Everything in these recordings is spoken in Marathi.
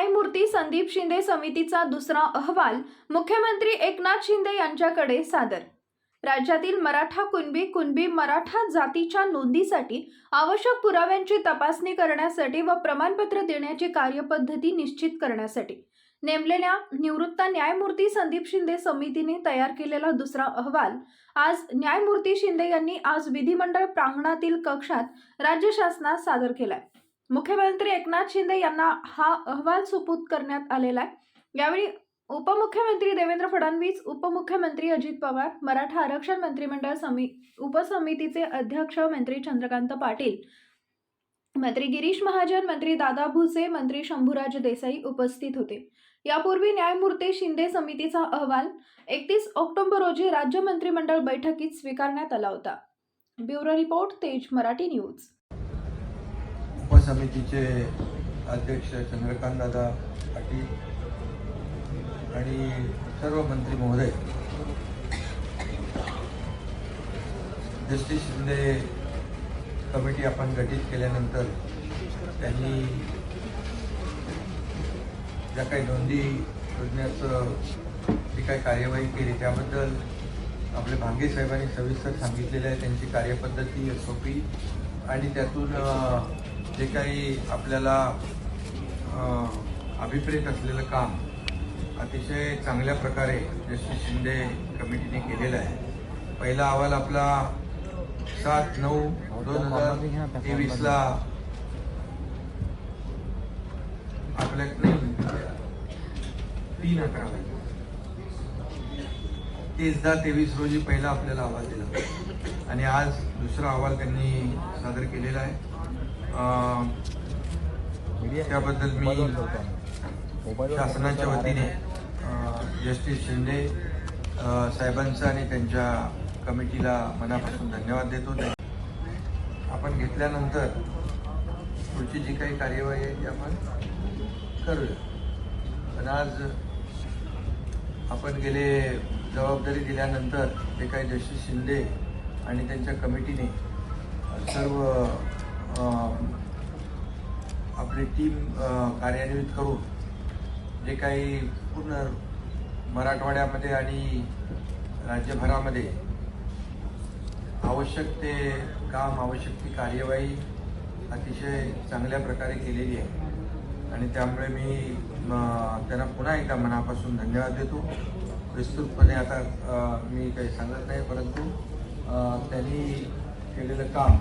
न्यायमूर्ती संदीप शिंदे समितीचा दुसरा अहवाल मुख्यमंत्री एकनाथ शिंदे यांच्याकडे सादर. राज्यातील मराठा कुणबी कुणबी मराठा जातीच्या नोंदीसाठी आवश्यक पुराव्यांची तपासणी करण्यासाठी व प्रमाणपत्र देण्याची कार्यपद्धती निश्चित करण्यासाठी. नेमलेल्या निवृत्त न्यायमूर्ती संदीप शिंदे समितीने तयार केलेला दुसरा अहवाल आज न्यायमूर्ती शिंदे यांनी आज विधिमंडळ प्रांगणातील कक्षात राज्य शासनात सादर केलाय. मुख्यमंत्री एकनाथ शिंदे यांना हा अहवाल सुपूत करण्यात आलेला आहे. यावेळी उपमुख्यमंत्री देवेंद्र फडणवीस उपमुख्यमंत्री अजित पवार मराठा आरक्षण मंत्रिमंडळ समी उपसमितीचे अध्यक्ष मंत्री चंद्रकांत पाटील मंत्री गिरीश महाजन मंत्री दादा भुसे मंत्री शंभूराज देसाई उपस्थित होते. यापूर्वी न्यायमूर्ती शिंदे समितीचा अहवाल एकतीस ऑक्टोबर रोजी राज्य मंत्रिमंडळ बैठकीत स्वीकारण्यात आला होता. ब्युरो रिपोर्ट तेज मराठी न्यूज. समितीचे अध्यक्ष चंद्रकांत दादा पाटील आणि सर्व मंत्री महोदय. जस्टिस शिंदे कमिटी आपण गठीत केल्यानंतर त्यांनी ज्या काही नोंदी शोधण्याचं जी काही कार्यवाही केली त्याबद्दल आपले भांगे साहेबांनी सविस्तर सांगितलेलं आहे. त्यांची कार्यपद्धती एस ओ पी आणि त्यातून जे काही आपल्याला अभिप्रेत असलेलं काम अतिशय चांगल्या प्रकारे जशी शिंदे कमिटीने केलेलं आहे. पहिला अहवाल आपला सात नऊ दोन हजार तेवीसला आपल्या नाही तीन अकरा तेच तेवीस रोजी पहिला आपल्याला अहवाल दिला. आणि आज दुसरा अहवाल त्यांनी सादर केलेला आहे. त्याबद्दल मी शासनाच्या वतीने जस्टिस शिंदे साहेबांचा आणि त्यांच्या कमिटीला मनापासून धन्यवाद देतो. आपण घेतल्यानंतर पुढची जी काही कार्यवाही आहे ती आपण करूया. पण आज आपण गेले जबाबदारी दिल्यानंतर ते काही जस्टिस शिंदे आणि त्यांच्या कमिटीने सर्व आपली टीम कार्यान्वित करून जे काही पूर्ण मराठवाड्यामध्ये आणि राज्यभरामध्ये आवश्यक ते काम आवश्यक ती कार्यवाही अतिशय चांगल्या प्रकारे केलेली आहे. आणि त्यामुळे मी त्यांना पुन्हा एकदा मनापासून धन्यवाद देतो. विस्तृतपणे आता मी काही सांगत नाही परंतु त्यांनी केलेलं काम.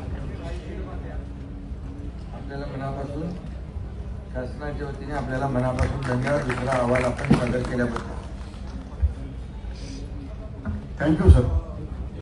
आपल्याला मनापासून शासनाच्या वतीने आपल्याला मनापासून धन्यवाद. दुसरा अहवाल आपण सादर केल्याबद्दल. Thank you sir